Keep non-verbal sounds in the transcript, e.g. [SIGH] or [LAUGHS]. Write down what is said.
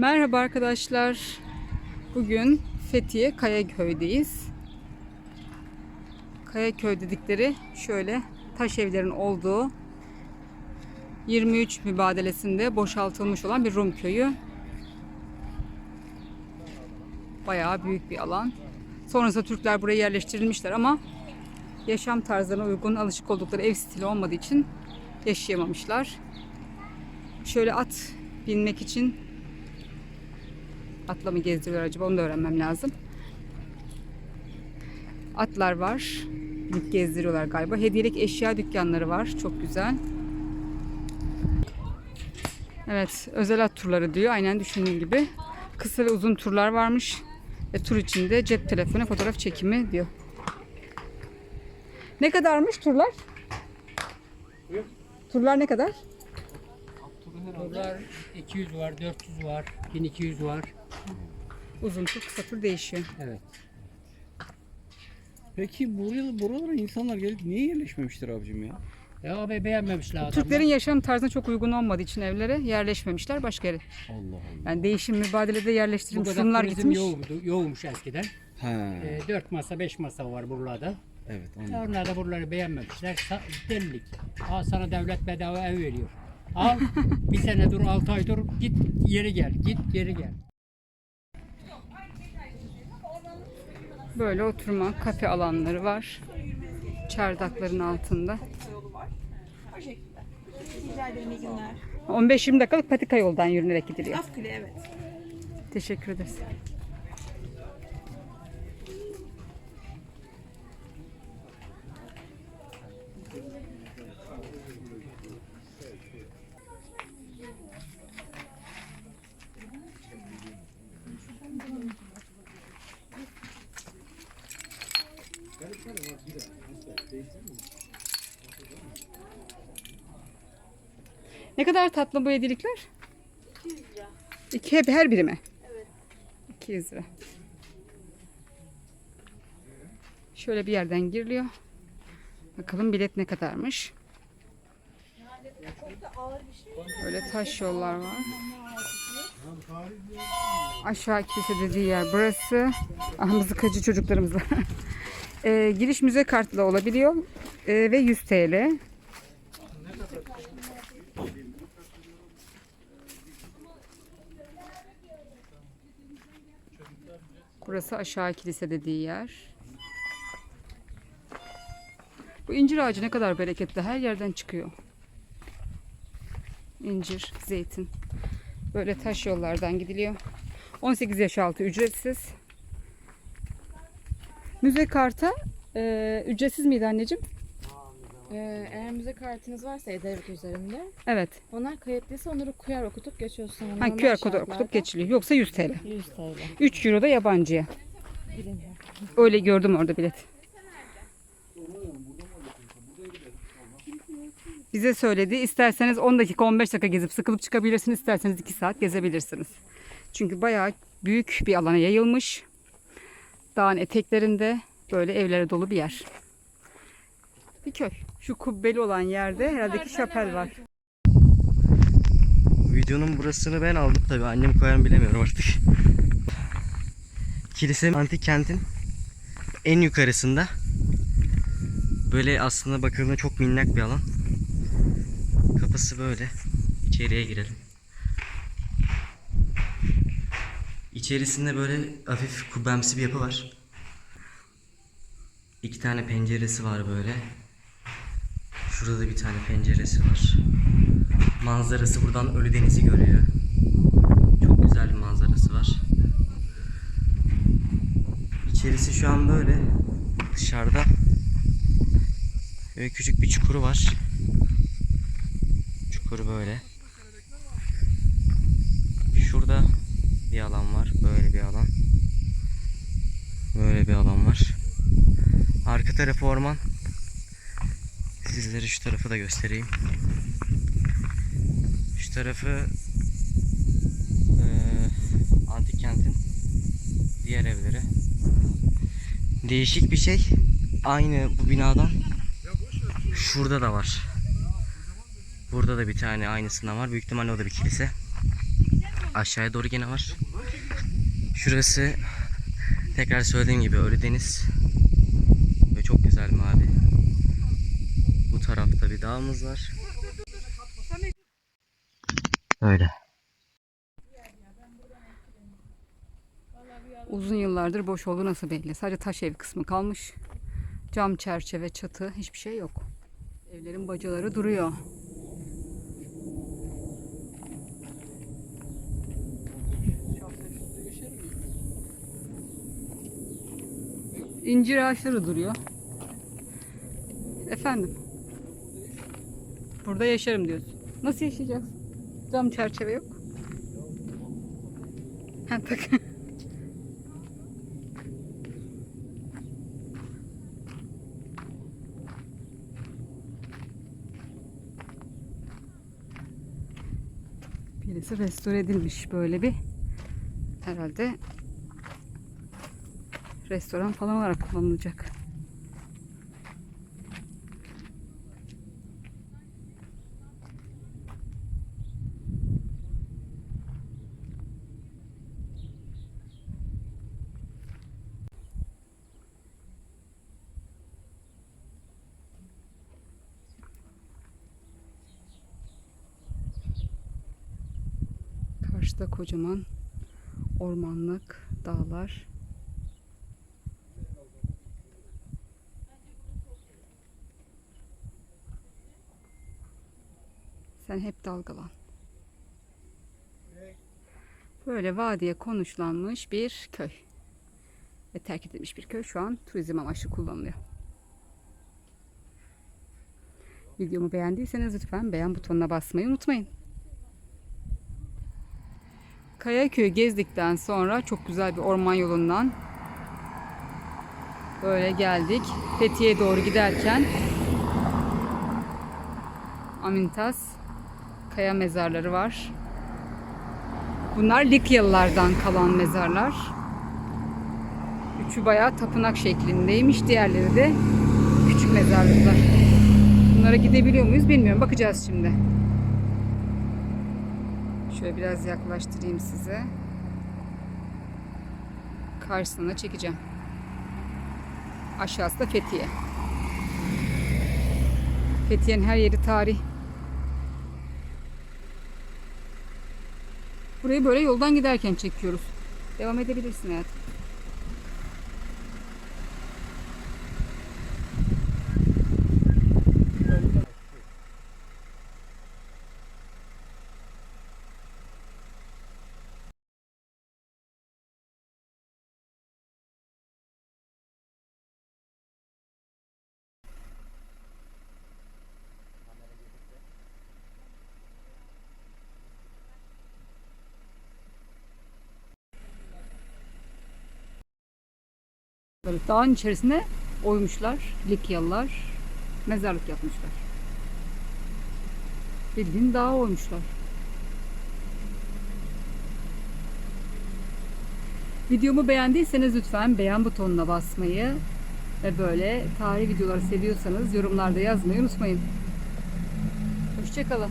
Merhaba arkadaşlar. Bugün Fethiye Kayaköy'deyiz. Kayaköy dedikleri şöyle taş evlerin olduğu 23 mübadelesinde boşaltılmış olan bir Rum köyü. Bayağı büyük bir alan. Sonrasında Türkler buraya yerleştirilmişler ama yaşam tarzlarına uygun alışık oldukları ev stili olmadığı için yaşayamamışlar. Şöyle at binmek için atla mı gezdiriyorlar acaba onu da öğrenmem lazım. Atlar var. Gezdiriyorlar galiba. Hediyelik eşya dükkanları var. Çok güzel. Evet, özel at turları diyor. Aynen düşündüğüm gibi. Kısa ve uzun turlar varmış. Ve tur içinde cep telefonu fotoğraf çekimi diyor. Ne kadarmış turlar? Turlar ne kadar? Turlar 200 var, 400 var, 1200 var. Uzun tur, kısa tur değişiyor. Evet. Peki buraya, buralara insanlar gelip niye yerleşmemiştir abicim ya? Ya abi beğenmemişler adamlar. Türklerin yaşam tarzına çok uygun olmadığı için evlere yerleşmemişler başka yere. Allah Allah. Yani değişim mübadelede bu yerleştirilmiş kadar Rumlar turizm gitmiş. yoğundu, yoğunmuş eskiden. Ha, Ee, 4 masa, 5 masa var buralarda. evet Ya anladım. Onlar da buraları beğenmemişler. Sa- Delilik. Al sana devlet bedava ev veriyor. Al bir sene dur, 6 ay dur, git geri gel, git geri gel. Böyle oturma, kafe alanları var. Çardakların altında. O şekilde. Rica ederim iyi günler. 15-20 dakikalık patika yoldan yürünerek gidiliyor. Afkule evet. Teşekkür ederiz. Ne kadar tatlı bu hediyelikler? 200 lira. İki, hep her biri mi? Evet. 200 lira. Şöyle bir yerden giriliyor. Bakalım bilet ne kadarmış. Böyle taş yollar var. Aşağı kilise dediği yer burası. Ah mızıkacı çocuklarımız var. [LAUGHS] Ee, giriş müze kartla olabiliyor. Ee, ve 100 TL. Burası aşağı kilise dediği yer. Bu incir ağacı ne kadar bereketli. Her yerden çıkıyor. İncir, zeytin. Böyle taş yollardan gidiliyor. 18 yaş altı ücretsiz. Müze karta e, ücretsiz miydi anneciğim? Ee, eğer müze kartınız varsa E-Devlet üzerinde Evet. onlar kayıtlıysa onları QR okutup geçiyorsunuz. Ha, QR kodu okutup geçiliyor. Yoksa 100 TL. 100 TL. 3 euro da yabancıya. Bilmiyorum. Öyle gördüm orada bilet. Bize söyledi. İsterseniz 10 dakika 15 dakika gezip sıkılıp çıkabilirsiniz. İsterseniz 2 saat gezebilirsiniz. Çünkü bayağı büyük bir alana yayılmış. Dağın eteklerinde böyle evlere dolu bir yer. Bir köy. Şu kubbeli olan yerde herhalde ki şapel var. Videonun burasını ben aldım tabi annem koyar mı bilemiyorum artık. Kilise antik kentin en yukarısında. Böyle aslında bakıldığında çok minnak bir alan. Kapısı böyle. İçeriye girelim. İçerisinde böyle hafif kubbemsi bir yapı var. İki tane penceresi var böyle. Şurada da bir tane penceresi var. Manzarası buradan Ölü Deniz'i görüyor. Çok güzel bir manzarası var. İçerisi şu an böyle. Dışarıda böyle küçük bir çukuru var. Çukuru böyle. Şurada bir alan var. Böyle bir alan. Böyle bir alan var. Arka tarafı orman. Sizlere şu tarafı da göstereyim. Şu tarafı eee antik kentin diğer evleri. Değişik bir şey. Aynı bu binadan şurada da var. Burada da bir tane aynısından var. Büyük ihtimalle o da bir kilise. aşağıya doğru gene var. Şurası tekrar söylediğim gibi Ölüdeniz. Ve çok güzel mavi. Bu tarafta bir dağımız var. Öyle. Uzun yıllardır boş oldu nasıl belli. Sadece taş ev kısmı kalmış. Cam çerçeve, çatı hiçbir şey yok. Evlerin bacaları duruyor. İncir ağaçları duruyor. Efendim. Burada yaşarım diyorsun. Nasıl yaşayacaksın? Cam çerçeve yok. Ha tak. Birisi restore edilmiş böyle bir herhalde restoran falan olarak kullanılacak. Karşıda kocaman ormanlık, dağlar. Sen hep dalgalan. Böyle vadiye konuşlanmış bir köy. Ve terk edilmiş bir köy şu an turizm amaçlı kullanılıyor. Videomu beğendiyseniz lütfen beğen butonuna basmayı unutmayın. Kayaköy gezdikten sonra çok güzel bir orman yolundan böyle geldik. Fethiye'ye doğru giderken Amintas kaya mezarları var. Bunlar Likyalılardan kalan mezarlar. Üçü bayağı tapınak şeklindeymiş. Diğerleri de küçük mezarlıklar. Bunlara gidebiliyor muyuz bilmiyorum. Bakacağız şimdi. Şöyle biraz yaklaştırayım size. Karşısına çekeceğim. Aşağısı da Fethiye. Fethiye'nin her yeri tarih. Burayı böyle yoldan giderken çekiyoruz. Devam edebilirsin hayatım. Dağın içerisine oymuşlar. Likyalılar mezarlık yapmışlar. Bildiğin dağa oymuşlar. Videomu beğendiyseniz lütfen beğen butonuna basmayı ve böyle tarih videoları seviyorsanız yorumlarda yazmayı unutmayın. Hoşçakalın.